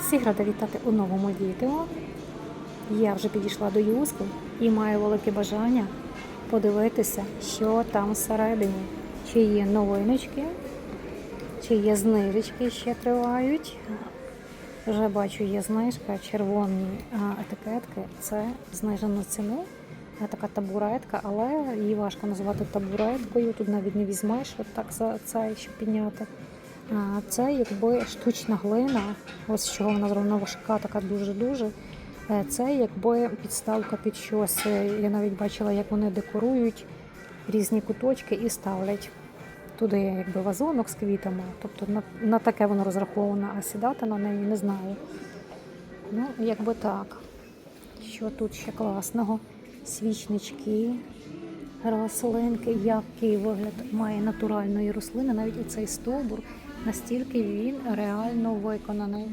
Всіх рада вітати у новому відео. Я вже підійшла до юску і маю велике бажання подивитися, що там всередині. Чи є новиночки, чи є знижечки ще тривають. Вже бачу, є знижка, червоні етикетки. Це знижену ціну. А Така табуретка, але її важко назвати табуреткою. Тут навіть не візьмеш от так за це, щоб підняти. Це якби штучна глина, ось з чого вона зроблена важка, така дуже-дуже. Е, Це якби підставка під щось. Е, Я навіть бачила, як вони декорують різні куточки і ставлять туди якби вазонок з квітами. Тобто на, на таке воно розраховано, а сідати на неї не знаю. Ну, якби так. Що тут ще класного? Свічнички, рослинки, який вигляд має натуральної рослини, навіть оцей стовбур, настільки він реально виконаний.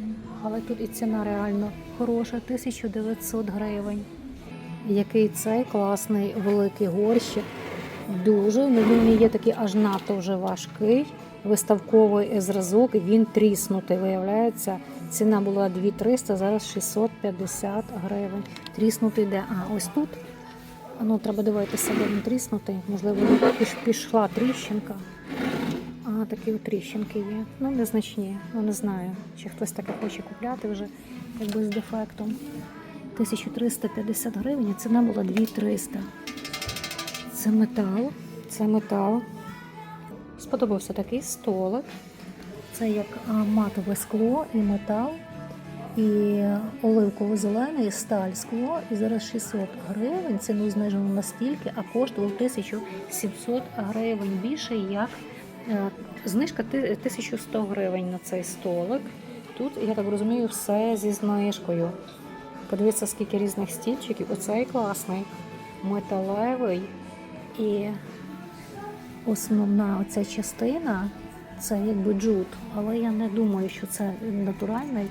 Але тут і ціна реально хороша 1900 гривень. Який цей класний великий горщик. Дуже ну, він є такий аж надто вже важкий. Виставковий зразок, він тріснутий, виявляється. Ціна була 2300, зараз 650 гривень. Тріснутий де? А ось тут. Ну, треба дивитися, де він тріснутий. Можливо, пішла тріщинка. Такі тріщинки є. Ну, незначні. Ну, не знаю, чи хтось таке хоче купляти вже, якби з дефектом. 1350 гривень, а ціна була 2300. Це метал. Це метал. Сподобався такий столик. Це як матове скло і метал, і оливково-зелене, і сталь скло. І зараз 600 гривень. Ціну знижено настільки, а коштував 1700 гривень. Більше як знижка 1100 гривень на цей столик. Тут, я так розумію, все зі знижкою. Подивіться, скільки різних стільчиків. Оцей класний, металевий. І основна оця частина це якби джут, але я не думаю, що це натуральний.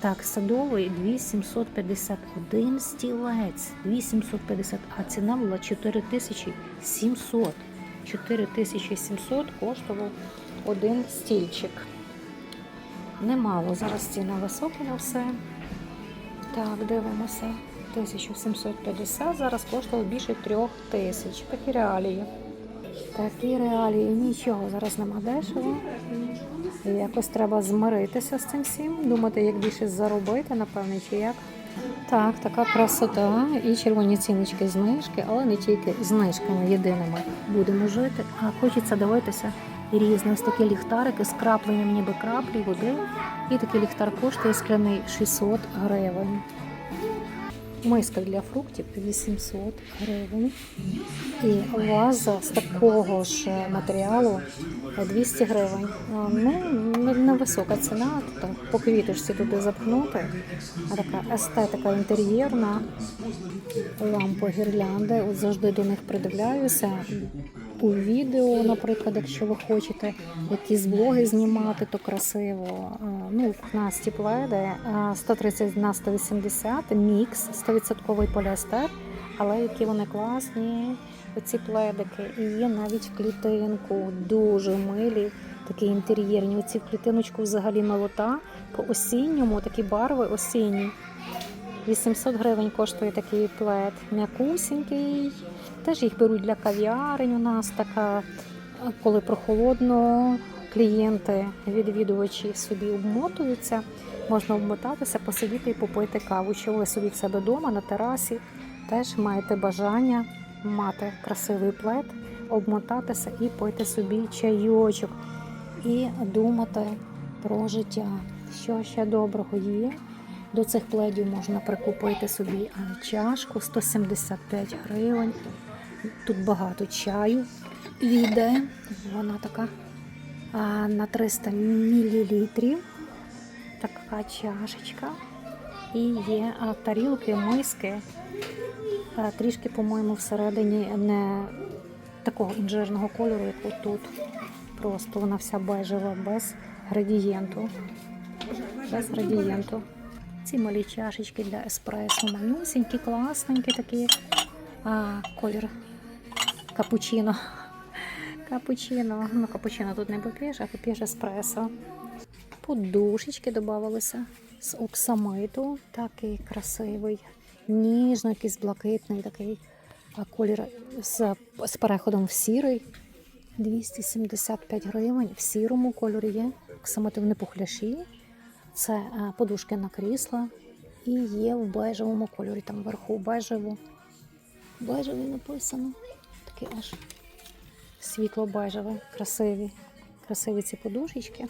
Так, садовий 2751 стілець, 2750, а ціна була 4700. 4700 коштував один стільчик. Немало. Зараз ціна високі на все. Так, дивимося. 1750 зараз коштувало більше трьох тисяч. Такі реалії. Такі реалії, нічого зараз нема дешево. Якось треба змиритися з цим всім, думати, як більше заробити, напевне, чи як. Так, така красота і червоні ціночки знижки, але не тільки знижками єдиними будемо жити, а хочеться дивитися різні. Ось такі ліхтарики з крапленням ніби краплі води. І такий ліхтар коштує скляний 600 гривень. Миска для фруктів 800 гривень. І ваза з такого ж матеріалу 200 гривень. Ну, невисока ціна, тобто по квіточці туди запхнути. Така естетика інтер'єрна, лампи гірлянди. От завжди до них придивляюся. У відео, наприклад, якщо ви хочете якісь блоги знімати, то красиво. Ну, в нас ті пледи 130 на 180, мікс, 100% поліестер, але які вони класні, оці пледики. І є навіть в клітинку, дуже милі, такі інтер'єрні. Оці в клітиночку взагалі милота. По осінньому такі барви осінні. 800 гривень коштує такий плед. М'якусінький. Теж їх беруть для кав'ярень. У нас така, коли прохолодно, клієнти, відвідувачі собі обмотуються. Можна обмотатися, посидіти і попити каву. Що ви собі в себе вдома на терасі теж маєте бажання мати красивий плед, обмотатися і пити собі чайочок. І думати про життя, що ще доброго є. До цих пледів можна прикупити собі чашку 175 гривень. Тут багато чаю йде. Вона така на 300 мл. Така чашечка. І є тарілки, миски. Трішки, по-моєму, всередині не такого інжирного кольору, як отут. Просто вона вся бежева, без градієнту. Без градієнту. Ці малі чашечки для еспресо, малюсенькі, класненькі такі. А, колір капучино. Капучино. Ну, капучино тут не поп'єш, а поп'єш еспресо. Подушечки додавалися. з оксамиту, такий красивий, ніжно, якийсь блакитний такий а колір з, з переходом в сірий. 275 гривень в сірому кольорі є. Оксамитовні пухляші. Це е, подушки на крісла. І є в бежевому кольорі, там вверху бежево. Бежевий написано. Такі аж світло бежеве, красиві. Красиві ці подушечки.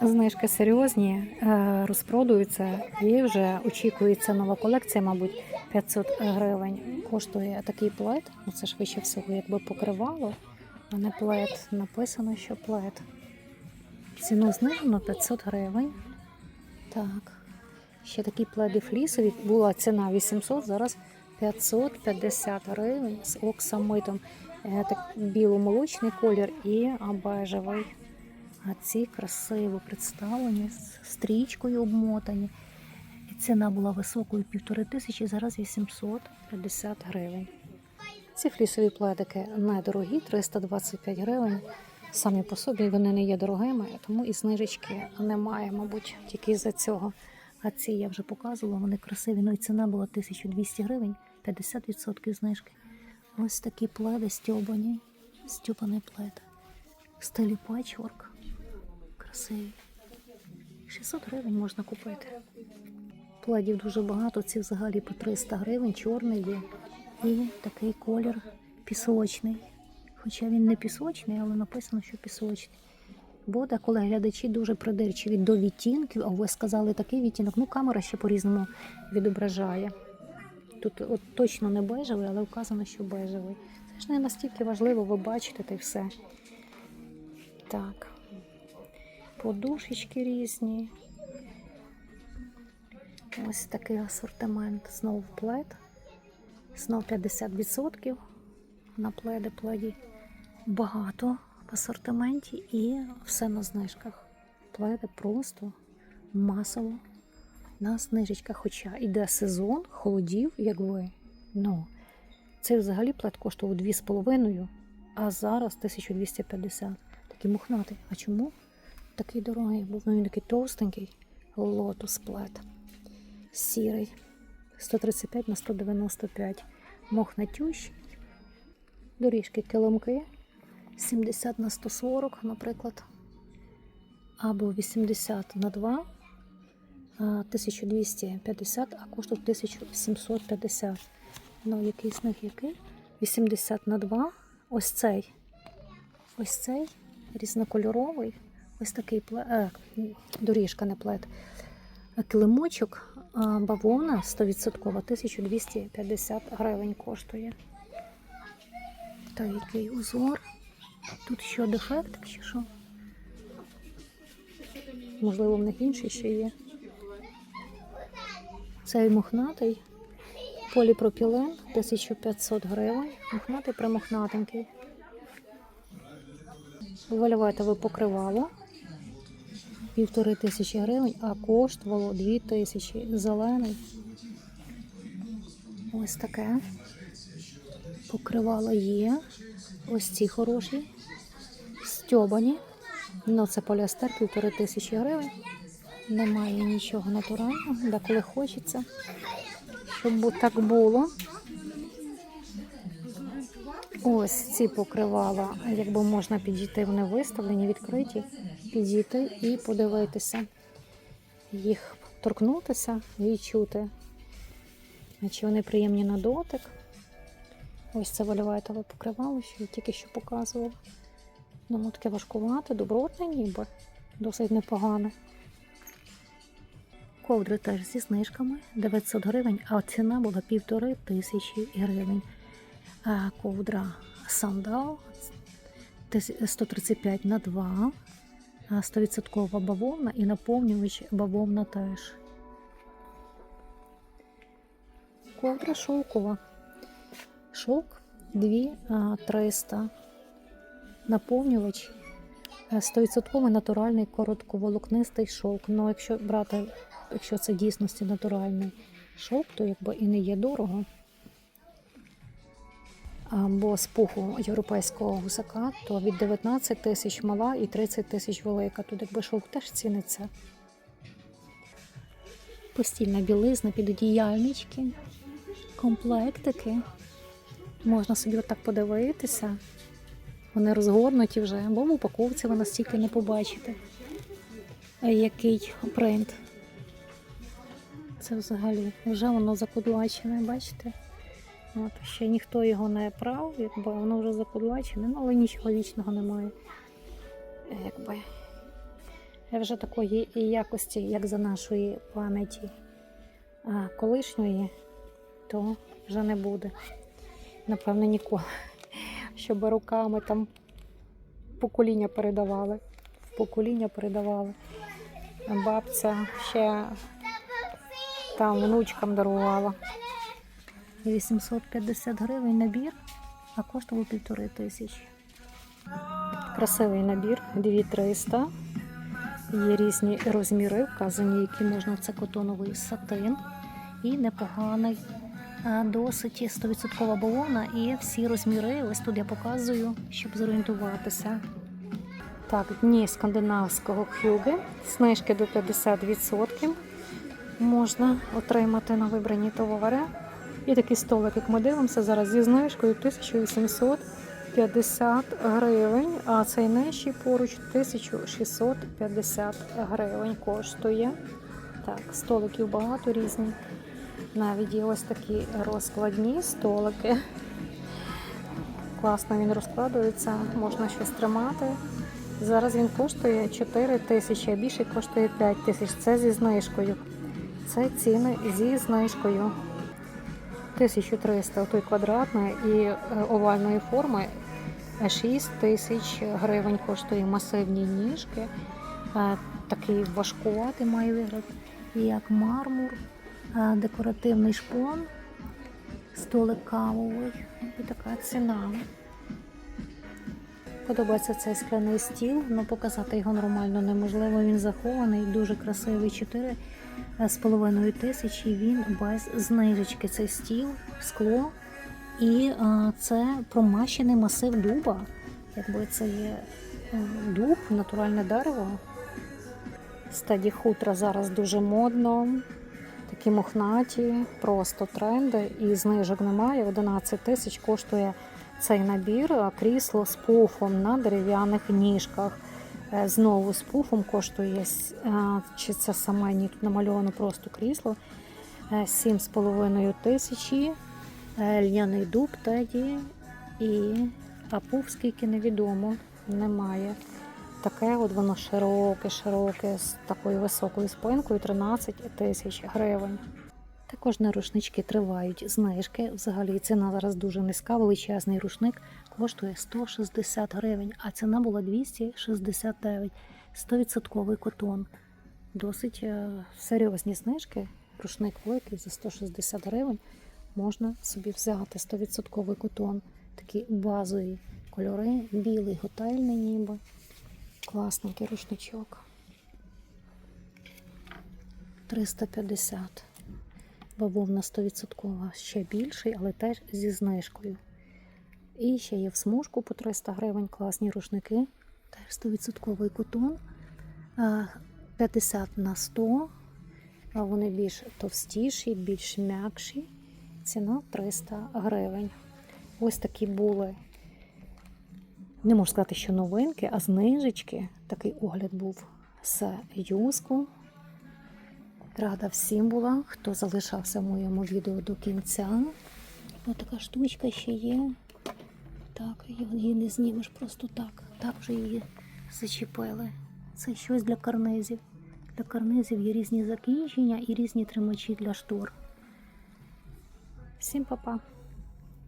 Знижки серйозні, е, розпродуються і вже очікується нова колекція, мабуть, 500 гривень. Коштує такий плед. Ну, Це швидше всього, якби покривало, а не плед. Написано, що плед. Ціну знижено 500 гривень. Так. Ще такі пледи флісові. Була ціна 800, зараз 550 гривень з оксамитом. Е, Так, біло-молочний колір і бежевий. А ці красиво представлені, з стрічкою обмотані. І ціна була високою півтори тисячі, зараз 850 гривень. Ці флісові пледики недорогі, 325 гривень. Самі по собі вони не є дорогими, тому і знижечки немає, мабуть, тільки за цього. А ці я вже показувала, вони красиві. Ну і ціна була 1200 гривень, 50% знижки. Ось такі пледи стьобані, стьобаний плед. В стилі патчворк. Красиві. 600 гривень можна купити. Пледів дуже багато, ці взагалі по 300 гривень, чорний є. І такий колір пісочний. Хоча він не пісочний, але написано, що пісочний. Бо деколи глядачі дуже придирчиві до відтінків, а ви сказали такий відтінок. Ну, камера ще по-різному відображає. Тут от точно не бежевий, але вказано, що бежевий. Це ж не настільки важливо, ви бачите та й все. Так. Подушечки різні. Ось такий асортимент. Знову плед. Знов 50% на пледи пледі. Багато в асортименті і все на знижках. Пледи просто масово на знижечках. Хоча йде сезон холодів, як ви. Ну, цей взагалі плед коштував 2,5, а зараз 1250. Такий мохнатий. А чому? Такий дорогий, був ну, він такий товстенький лотос плед. Сірий. 135 на 195. Мохнатющий. Доріжки килимки. 70 на 140, наприклад. Або 80 на 2. 1250, а коштує 1750. Ну, який з який? 80 на 2. Ось цей. Ось цей різнокольоровий. Ось такий плед, е, доріжка, не плед. Килимочок бавовна 100%, 1250 гривень коштує. Та який узор. Тут що дефект чи що? Можливо, в них інший ще є. Цей мохнатий поліпропілен 1500 гривень. Мохнатий примохнатенький. Вольветове покривало півтори тисячі гривень, а коштувало дві тисячі. Зелений. Ось таке. Покривало є. Ось ці хороші. Стьобані. Ну, це поліестер, півтори тисячі гривень. Немає нічого натурального, деколи хочеться, щоб так було. Ось ці покривала, якби можна підійти, вони виставлені, відкриті, підійти і подивитися, їх торкнутися і чути. Чи вони приємні на дотик. Ось це вольветове покривало, що я тільки що показувала. Ну, таке важкувате, добротне ніби, досить непогане. Ковдри теж зі знижками 900 гривень, а ціна була півтори тисячі гривень. А ковдра сандал 135 на 2, а 100% бавовна і наповнювач бавовна теж. Ковдра шовкова. Шовк 2300. Наповнювач е, 100% натуральний коротковолокнистий шовк. Ну, якщо брати, якщо це дійсності натуральний шовк, то якби і не є дорого. Або з пуху європейського гусака, то від 19 тисяч мала і 30 тисяч велика. Тут якби шовк теж ціниться. постільна білизна, підодіяльнички, комплектики. Можна собі отак подивитися. Вони розгорнуті вже, бо в упаковці ви настільки не побачите. Який принт. Це взагалі вже воно закудлачене, бачите? От, ще ніхто його не прав, якби воно вже закудлачене, ну, але нічого вічного немає. Якби. Вже такої якості, як за нашої пам'яті колишньої, то вже не буде. Напевно, ніколи. Щоб руками там покоління передавали. Покоління передавали. Бабця ще там внучкам дарувала. 850 гривень набір, а коштував півтори тисячі. Красивий набір, 2300. Є різні розміри, вказані, які можна. Це котоновий сатин і непоганий, досить 100% бавовна. І всі розміри. Ось тут я показую, щоб зорієнтуватися. Так, дні скандинавського хюги, знижки до 50% можна отримати на вибрані товари. І такий столик, як ми дивимося, зараз зі знижкою 1850 гривень, а цей нижчий поруч 1650 гривень коштує. Так, столиків багато різні. Навіть є ось такі розкладні столики. Класно він розкладується, можна щось тримати. Зараз він коштує 4 тисячі, а більший коштує 5 тисяч. Це зі знижкою. Це ціни зі знижкою. 1300 той квадратної і е, овальної форми 6 тисяч гривень коштує масивні ніжки. Е, Такий важкуватий має вигляд, як мармур, декоративний шпон, столик кавовий. І така ціна. Подобається цей скляний стіл, але показати його нормально неможливо. Він захований, дуже красивий. 4 з половиною тисячі. Він без знижечки. Цей стіл, скло. І а, це промащений масив дуба. Якби це є е, дуб, натуральне дерево. Стаді хутра зараз дуже модно. Такі мохнаті, просто тренди. І знижок немає. 11 тисяч коштує цей набір, а крісло з пуфом на дерев'яних ніжках. Е, Знову з пуфом коштує, чи це саме ні, намальовано просто крісло. Е, 7,5 тисячі. Е, Льняний дуб теді і а пуф скільки невідомо, немає. Таке от воно широке, широке, з такою високою спинкою 13 тисяч гривень. Також на рушнички тривають знижки. Взагалі ціна зараз дуже низька. Величезний рушник коштує 160 гривень, а ціна була 269. 100% котон. Досить е, серйозні знижки. Рушник великий за 160 гривень. Можна собі взяти 100% котон. Такі базові кольори, білий, готельний ніби. Класненький рушничок. 350. Бавовна 100% ще більший, але теж зі знижкою. І ще є в смужку по 300 гривень класні рушники. Теж 100% котон. А, 50 на 100. А вони більш товстіші, більш м'якші. Ціна 300 гривень. Ось такі були. Не можу сказати, що новинки, а знижечки. Такий огляд був з юску. Рада всім була, хто залишався в моєму відео до кінця. Ось така штучка ще є. Так, її не знімеш просто так. Так вже її зачепили. Це щось для карнизів. Для карнизів є різні закінчення і різні тримачі для штор. Всім па-па!